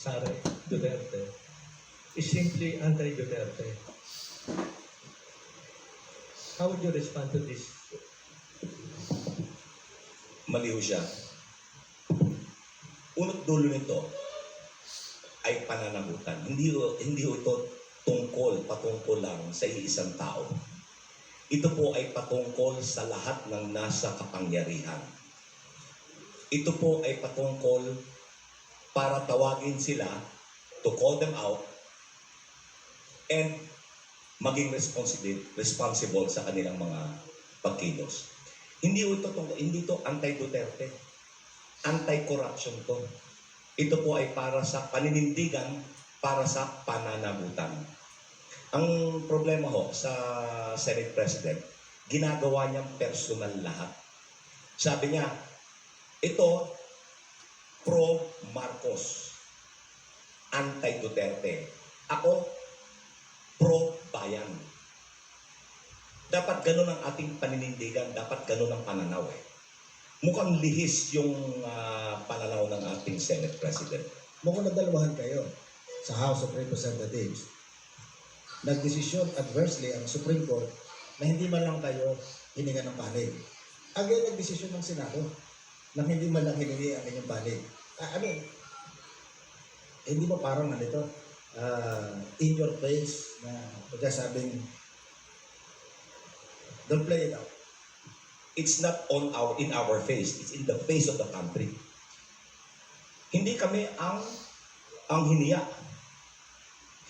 Sara Duterte is simply anti-Duterte. How would you respond to this? Mali ho siya. Unot dulo nito ay pananagutan. Hindi hindi ho ito tungkol, patungkol lang sa iisang tao. Ito po ay patungkol sa lahat ng nasa kapangyarihan. Ito po ay patungkol para tawagin sila to call them out and maging responsible, responsible sa kanilang mga pagkilos. Hindi ito hindi ito anti-Duterte. Anti-corruption to. Ito po ay para sa paninindigan, para sa pananagutan. Ang problema ho sa Senate President, ginagawa niyang personal lahat. Sabi niya, ito, pro-Marcos, anti-Duterte. Ako, pro-bayan. Dapat ganun ang ating paninindigan, dapat ganun ang pananaw eh. Mukhang lihis yung ah, pananaw ng ating Senate President. Mukhang nagdalawahan kayo sa House of Representatives. Nagdesisyon adversely ang Supreme Court na hindi man lang kayo hininga ng panig. Again, nagdesisyon ng Senado na hindi man lang ang inyong panig. Ah, I mean, hindi mo parang nalito, ah, in your face na pagkasabing, don't play it out. It's not on our in our face, it's in the face of the country. Hindi kami ang ang hiniya.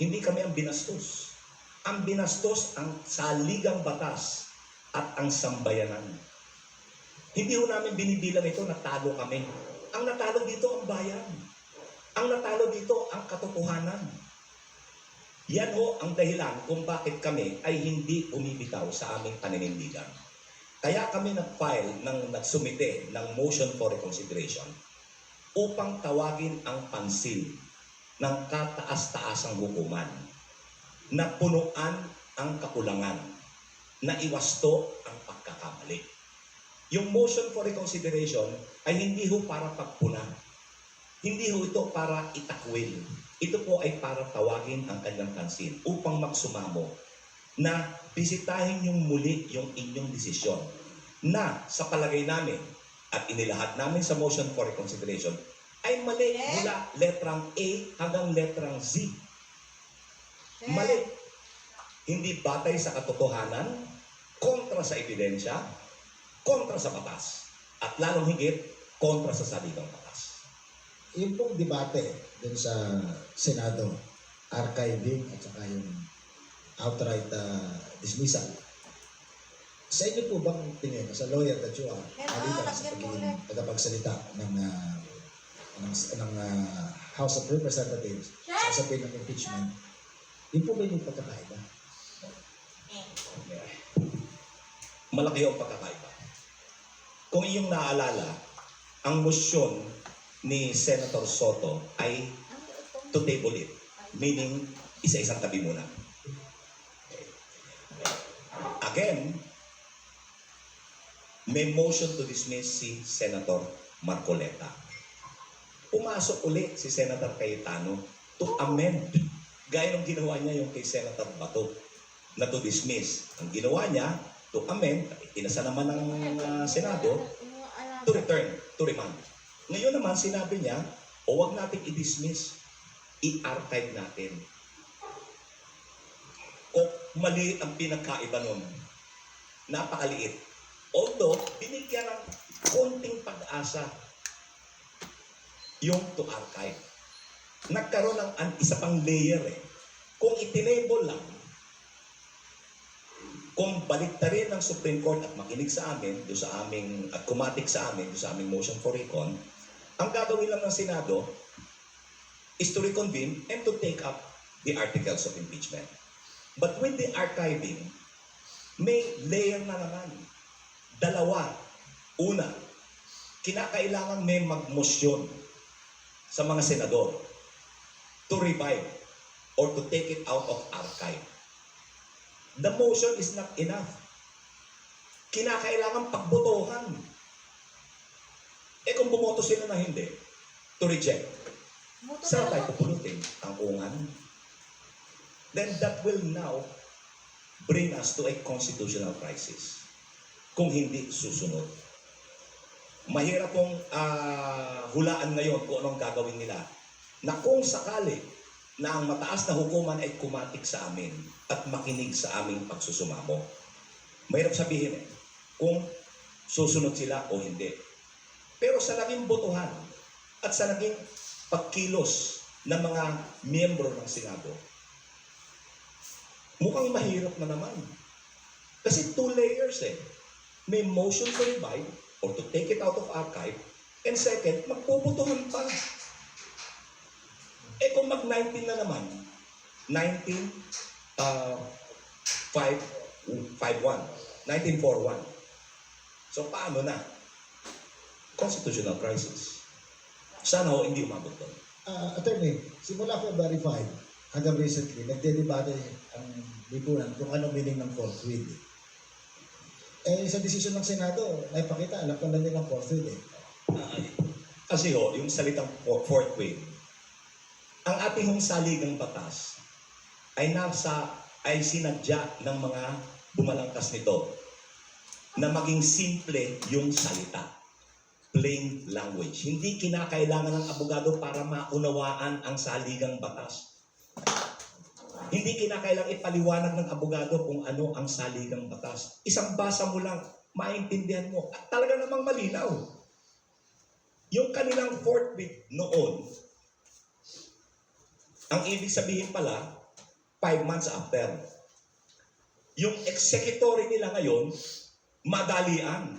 Hindi kami ang binastos. Ang binastos ang saligang batas at ang sambayanan. Hindi ho namin binibilang ito natalo kami. Ang natalo dito ang bayan. Ang natalo dito ang katotohanan. Yan ho ang dahilan kung bakit kami ay hindi umibitaw sa aming paninindigan. Kaya kami nag-file, ng, nagsumite ng motion for reconsideration upang tawagin ang pansin ng kataas-taasang hukuman na punuan ang kakulangan, na iwasto ang pagkakamali. Yung motion for reconsideration ay hindi ho para pagpuna. Hindi ho ito para itakwil. Ito po ay para tawagin ang kanyang pansin upang magsumamo na bisitahin yung muli yung inyong desisyon na sa palagay namin at inilahat namin sa motion for reconsideration ay mali mula letrang A hanggang letrang Z. Mali. Hindi batay sa katotohanan, kontra sa ebidensya, kontra sa batas, at lalong higit, kontra sa saligang batas. Yung pong debate dun sa Senado, archiving at saka yung outright uh, dismissal. Sa inyo po bang tingin, as a lawyer that you are, Pero, halika sa pagiging tagapagsalita ng, uh, ng, ng uh, House of Representatives sa usapin ng impeachment, yun po ba yung pagkakaiba? Malaki ang pagkakaiba. Kung iyong naalala, ang motion ni Senator Soto ay to table it. Meaning, isa-isang tabi muna. Again, may motion to dismiss si Senator Marcoleta. Pumasok uli si Senator Cayetano to amend. Gaya ng ginawa niya yung kay Senator Bato na to dismiss. Ang ginawa niya, to amend, inasa naman ng uh, Senado, to return, to remand. Ngayon naman, sinabi niya, o wag natin i-dismiss, i-archive natin. O mali ang pinagkaiba nun. Napakaliit. Although, binigyan ng konting pag-asa yung to archive. Nagkaroon ng an, isa pang layer eh. Kung itinable lang, kung baliktarin ng Supreme Court at makinig sa amin, do sa aming, at kumatik sa amin, do sa aming motion for recon, ang gagawin lang ng Senado is to reconvene and to take up the articles of impeachment. But with the archiving, may layer na naman. Dalawa. Una, kinakailangan may magmosyon sa mga senador to revive or to take it out of archive. The motion is not enough. Kinakailangan pagbotohan. Eh kung bumoto sila na hindi, to reject. Muto Saan tayo pupulutin? Ang ungan? Then that will now bring us to a constitutional crisis. Kung hindi susunod. Mahirap pong ah, hulaan ngayon kung anong gagawin nila. Na kung sakali na ang mataas na hukuman ay kumatik sa amin at makinig sa aming pagsusumamo. Mahirap sabihin kung susunod sila o hindi. Pero sa naging botohan at sa naging pagkilos ng mga miyembro ng Senado, mukhang mahirap na naman. Kasi two layers eh. May motion to revive or to take it out of archive and second, magpuputuhan pa. Eh kung mag-19 na naman, 19, uh, 5, 5-1, 1941. So paano na? Constitutional crisis. Sana ho hindi umabot doon. Ah, attorney, simula February 5 hanggang recently, nagdedebate ang lipunan kung ano meaning ng forthwith. Eh, sa desisyon ng Senado, naipakita, alam pa na nilang forthwith eh. Ah, kasi ho, yung salitang fourth wave, ang ating saligang batas ay nasa ay sinadya ng mga bumalangkas nito na maging simple yung salita. Plain language. Hindi kinakailangan ng abogado para maunawaan ang saligang batas. Hindi kinakailangan ipaliwanag ng abogado kung ano ang saligang batas. Isang basa mo lang, maintindihan mo. At talaga namang malinaw. Yung kanilang fourth week noon, ang ibig sabihin pala, five months after. Yung executory nila ngayon, madalian.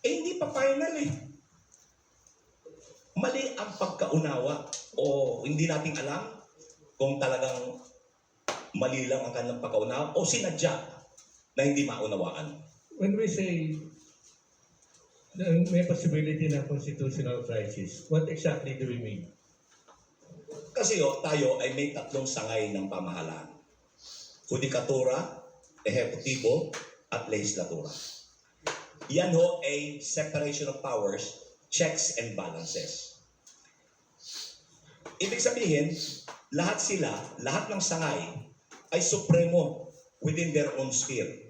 Eh, hindi pa final eh. Mali ang pagkaunawa o hindi nating alam kung talagang mali lang ang kanilang pagkaunawa o sinadya na hindi maunawaan. When we say na may possibility ng constitutional crisis, what exactly do we mean? Kasi tayo ay may tatlong sangay ng pamahalaan. Judikatura, ehekutibo, at legislatura. Yan ho ay separation of powers, checks and balances. Ibig sabihin, lahat sila, lahat ng sangay ay supremo within their own sphere.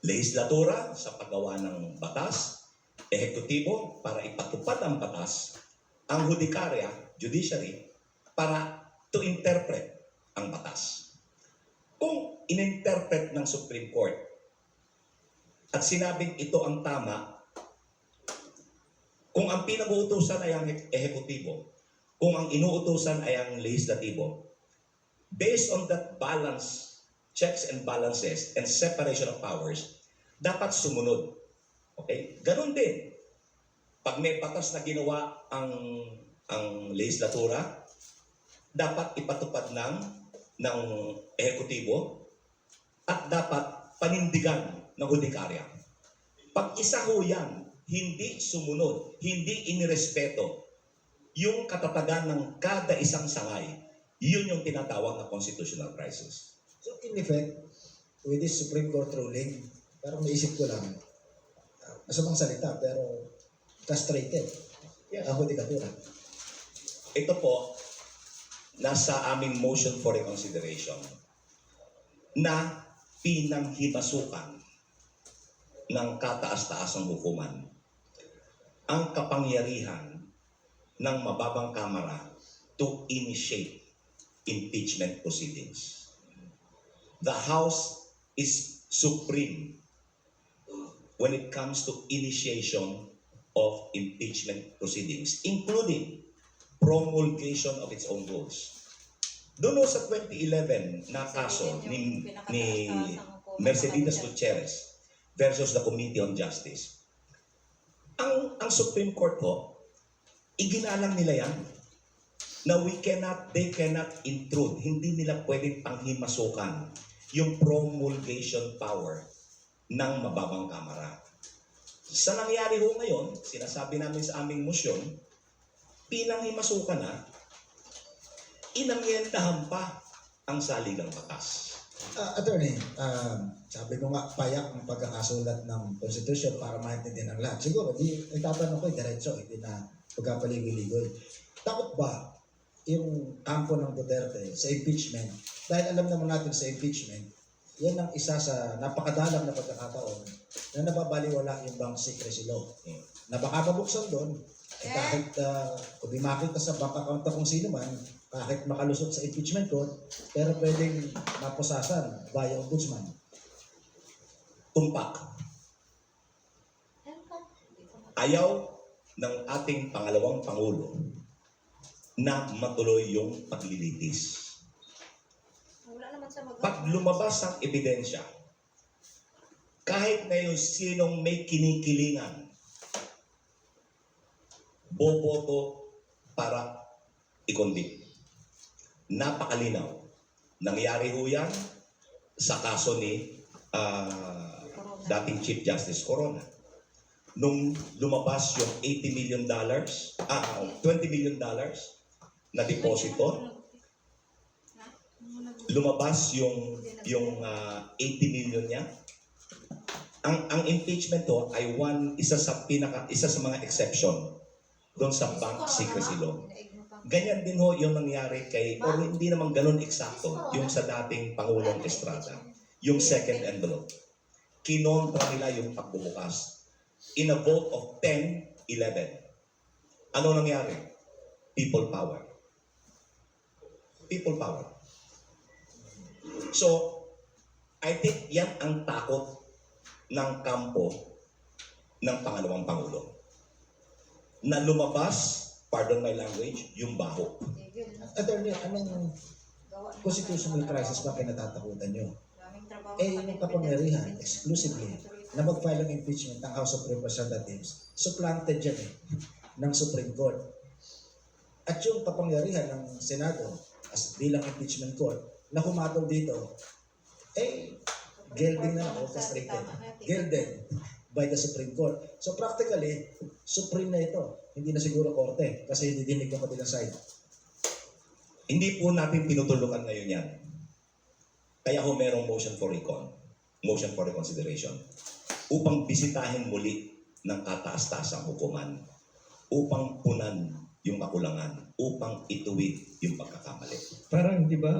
Legislatura sa paggawa ng batas, ehekutibo para ipatupad ang batas, ang hudikarya, judiciary, para to interpret ang batas. Kung ininterpret ng Supreme Court at sinabing ito ang tama, kung ang pinag-uutusan ay ang ehekutibo, kung ang inuutusan ay ang legislatibo, based on that balance, checks and balances, and separation of powers, dapat sumunod. Okay? Ganon din. Pag may batas na ginawa ang ang legislatura, dapat ipatupad ng ng ehekutibo at dapat panindigan ng hudikarya. Pag isa ho yan, hindi sumunod, hindi inirespeto yung katatagan ng kada isang sangay, yun yung tinatawag na constitutional crisis. So, in effect, with this Supreme Court ruling, parang naisip ko lang, uh, masamang salita, pero castrated. Yes. Ang hudikatura. Ito po, nasa aming motion for reconsideration na pinanghimasukan ng kataas-taasang hukuman ang kapangyarihan ng mababang kamara to initiate impeachment proceedings. The House is supreme when it comes to initiation of impeachment proceedings, including promulgation of its own rules. Doon sa 2011 na kaso ni, ni Mercedes Gutierrez versus the Committee on Justice, ang, ang Supreme Court ho, iginalang nila yan na we cannot, they cannot intrude. Hindi nila pwedeng panghimasukan yung promulgation power ng mababang kamara. Sa nangyari ho ngayon, sinasabi namin sa aming motion, pinanghimasukan na, inamyentahan pa ang saligang batas. Ah, attorney, um, sabi ko nga, payak ang pagkakasulat ng Constitution para maintindihan ng lahat. Siguro, di, itatanong ko, diretso, hindi na pagkapaligoy-ligoy. takot ba yung kampo ng Duterte sa impeachment? Dahil alam naman natin sa impeachment, yan ang isa sa napakadalang na pagkakataon na nababaliwala yung bank secrecy law. Hmm. Na baka mabuksan doon, eh, kahit uh, kung di makita sa bank account ng kung sino man, kahit makalusot sa impeachment court, pero pwedeng mapusasan via ombudsman. Tumpak. Ayaw ng ating pangalawang Pangulo na matuloy yung paglilitis. Wala naman sa mag- Pag lumabas ang ebidensya, kahit na yung sinong may kinikilingan, boboto para ikondik. Napakalinaw. Nangyari ho yan sa kaso ni ah, dating Chief Justice Corona. Nung lumabas yung 80 million dollars, ah, 20 million dollars na deposito, lumabas yung yung ah, 80 million niya. Ang ang impeachment to ay one isa sa pinaka isa sa mga exception doon sa bank secrecy law. Ganyan din ho yung nangyari kay or hindi naman ganun eksakto yung sa dating Pangulong Estrada, yung second envelope. Kinontra nila yung pagbubukas in a vote of 10-11. Ano nangyari? People power. People power. So, I think yan ang takot ng kampo ng pangalawang Pangulo. Na lumabas, pardon my language, yung baho. Attorney, anong constitutional crisis ba kinatatakutan nyo? Eh, yung kapangyarihan, exclusively, na mag-file ng impeachment ng House of Representatives, supplanted yan eh, ng Supreme Court. At yung kapangyarihan ng Senado, as bilang impeachment court, na humatol dito, eh, gelding na ako, restricted. Gelded by the Supreme Court. So practically, Supreme na ito. Hindi na siguro korte kasi hindi dinig ng kabilang side. Hindi po natin tinutulungan ngayon yan. Kaya ho merong motion for recon, motion for reconsideration, upang bisitahin muli ng kataas-taasang hukuman, upang punan yung kakulangan, upang ituwid yung pagkakamali. Parang, di ba,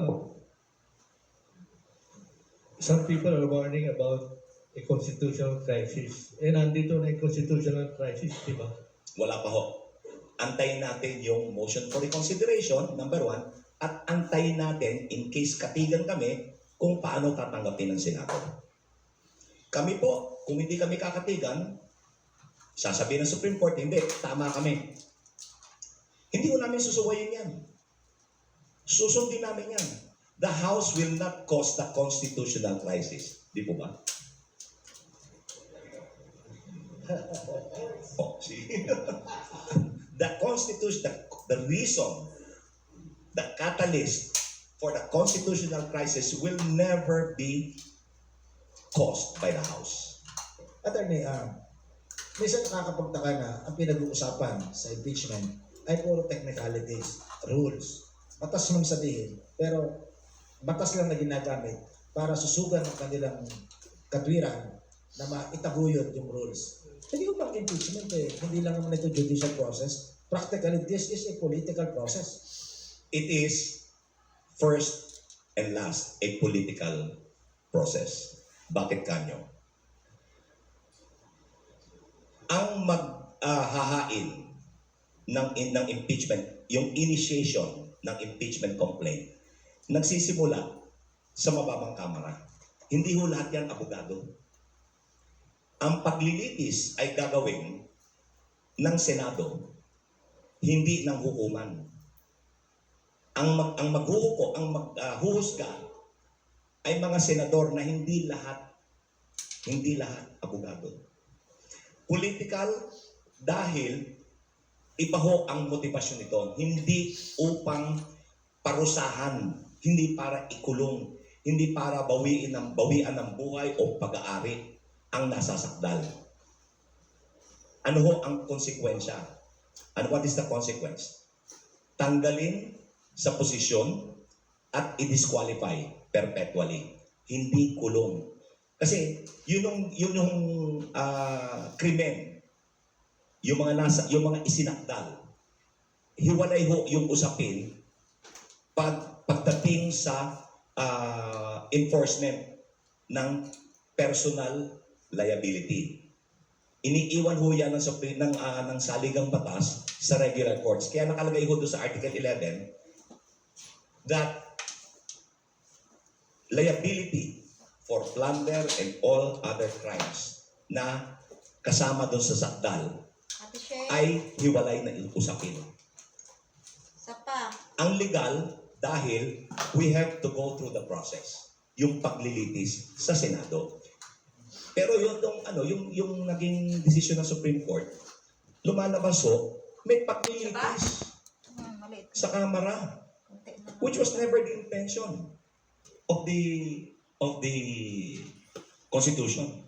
some people are warning about a constitutional crisis. Eh, nandito na yung constitutional crisis, di ba? Wala pa ho. Antayin natin yung motion for reconsideration, number one, at antayin natin, in case katigan kami, kung paano tatanggapin ng Senado. Kami po, kung hindi kami kakatigan, sasabihin ng Supreme Court, hindi, tama kami. Hindi ko namin susuwayin yan. Susundin namin yan. The House will not cause the constitutional crisis. Di po ba? Oh, the constitution, the, the reason, the catalyst for the constitutional crisis will never be caused by the House. Attorney, um, minsan nakakapagtaka na ang pinag-uusapan sa impeachment ay puro technicalities, rules. Batas man sabihin, pero batas lang na ginagamit para susugan ang kanilang katwiran na maitaguyod yung rules. Hindi ko bang impeachment eh, hindi lang naman ito judicial process. Practically, this is a political process. It is first and last a political process. Bakit kanyo? Ang maghahain ng, ng impeachment, yung initiation ng impeachment complaint, nagsisimula sa mababang kamara. Hindi ho lahat yan abogado. Ang paglilitis ay gagawin ng Senado, hindi ng hukuman ang mag, ang maghuhuko, ang maghuhusga ay mga senador na hindi lahat hindi lahat abogado. Political dahil iba ho ang motivasyon nito, hindi upang parusahan, hindi para ikulong, hindi para bawiin ng bawian ng buhay o pag-aari ang nasasakdal. Ano ho ang konsekwensya? And what is the consequence? Tanggalin sa posisyon at i-disqualify perpetually. Hindi kulong. Kasi yun yung, yun yung ah, krimen. Yung mga nasa, yung mga isinakdal hiwalay ho yung usapin pag pagdating sa ah, enforcement ng personal liability. Iniiwan ho yan ng, ng, ah, ng saligang batas sa regular courts. Kaya nakalagay ho doon sa Article 11 that liability for plunder and all other crimes na kasama doon sa sakdal ay hiwalay na usapin. isa pa. Ang legal dahil we have to go through the process. Yung paglilitis sa Senado. Pero yung, yung ano, yung yung naging desisyon ng Supreme Court, lumalabas ho, may paglilitis Hmm, maliit. sa Kamara, which was never the intention of the of the Constitution.